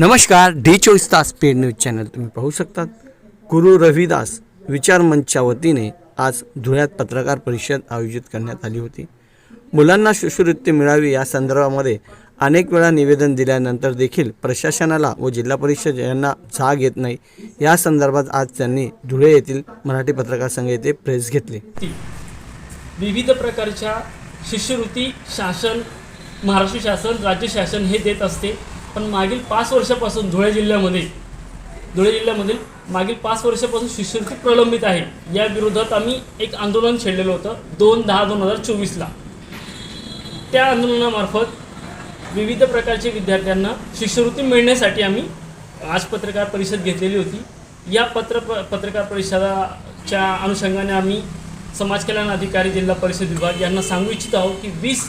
नमस्कार डी चोवीस तास पेड न्यूज चॅनल तुम्ही पाहू शकतात. गुरु रविदास विचार मंचच्या वतीने आज धुळ्यात पत्रकार परिषद आयोजित करण्यात आली होती. मुलांना शिष्यवृत्ती मिळावी या संदर्भामध्ये अनेक वेळा निवेदन दिल्यानंतर देखील प्रशासनाला व जिल्हा परिषद यांना जाग येत नाही. या संदर्भात आज त्यांनी धुळे येथील मराठी पत्रकार संघ येथे प्रेस घेतली. विविध प्रकारच्या शिष्यवृत्ती शासन महाराष्ट्र शासन राज्य शासन हे देत असते. पण मागील पाच वर्षापासून धुळे जिल्ह्यामध्ये धुळे जिल्ह्यामधील मागील पाच वर्षापासून शिष्यवृत्ती प्रलंबित आहे. या विरोधात आम्ही एक आंदोलन छेडलेलं होतं दोन दहा दोन हजार चोवीसला. त्या आंदोलनामार्फत विविध प्रकारचे विद्यार्थ्यांना शिष्यवृत्ती मिळण्यासाठी आम्ही आज पत्रकार परिषद घेतलेली होती. या पत्र पत्रकार परिषदाच्या अनुषंगाने आम्ही समाज कल्याण अधिकारी जिल्हा परिषद विभाग यांना सांगू इच्छित आहोत की वीस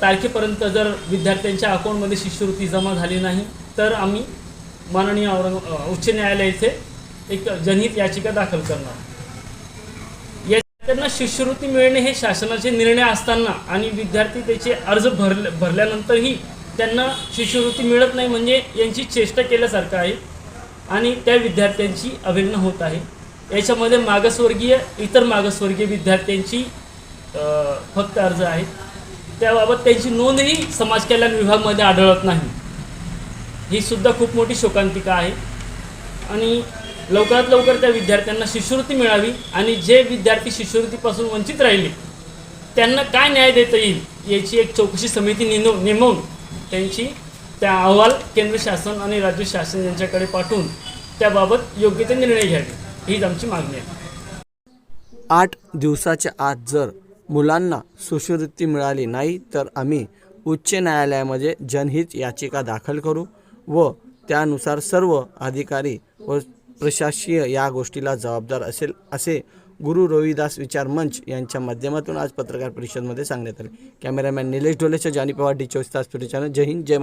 तारखेपर्यंत जर विद्यार्थ्यांच्या अकाउंटमध्ये शिष्यवृत्ती जमा झाली नाही तर आम्ही माननीय औरंग उच्च न्यायालय येथे एक जनहित याचिका दाखल करणार. या त्यांना शिष्यवृत्ती मिळणे हे शासनाचे निर्णय असताना आणि विद्यार्थी त्याचे अर्ज भरले भरल्यानंतरही त्यांना शिष्यवृत्ती मिळत नाही म्हणजे यांची चेष्टा केल्यासारखं आहे आणि त्या विद्यार्थ्यांची अवहेलना होत आहे. याच्यामध्ये मागासवर्गीय इतर मागासवर्गीय विद्यार्थ्यांची फक्त अर्ज आहेत. त्याबाबत त्यांची नोंदही समाज कल्याण विभागमध्ये आढळत नाही. ही सुद्धा खूप मोठी शोकांतिका आहे. आणि लवकरात लवकर त्या विद्यार्थ्यांना शिष्यवृत्ती मिळावी आणि जे विद्यार्थी शिष्यवृत्तीपासून वंचित राहिले त्यांना काय न्याय देता येईल याची एक चौकशी समिती नेमव नेमवून त्यांची त्या अहवाल केंद्र शासन आणि राज्य शासन यांच्याकडे पाठवून त्याबाबत योग्य ते निर्णय घ्यावे. हीच आमची मागणी आहे. आठ दिवसाच्या आत जर मुलांना शिष्यवृत्ती मिळाली नाही तर आम्ही उच्च न्यायालयामध्ये जनहित याचिका दाखल करू व त्यानुसार सर्व अधिकारी व प्रशासकीय या गोष्टीला जबाबदार असेल असे गुरु रविदास विचार मंच यांच्या माध्यमातून आज पत्रकार परिषदेमध्ये सांगण्यात आले. कॅमेरामॅन निलेश ढोलेच्या जानी पवार डी चोवीस तास चॅनल जय हिंद जय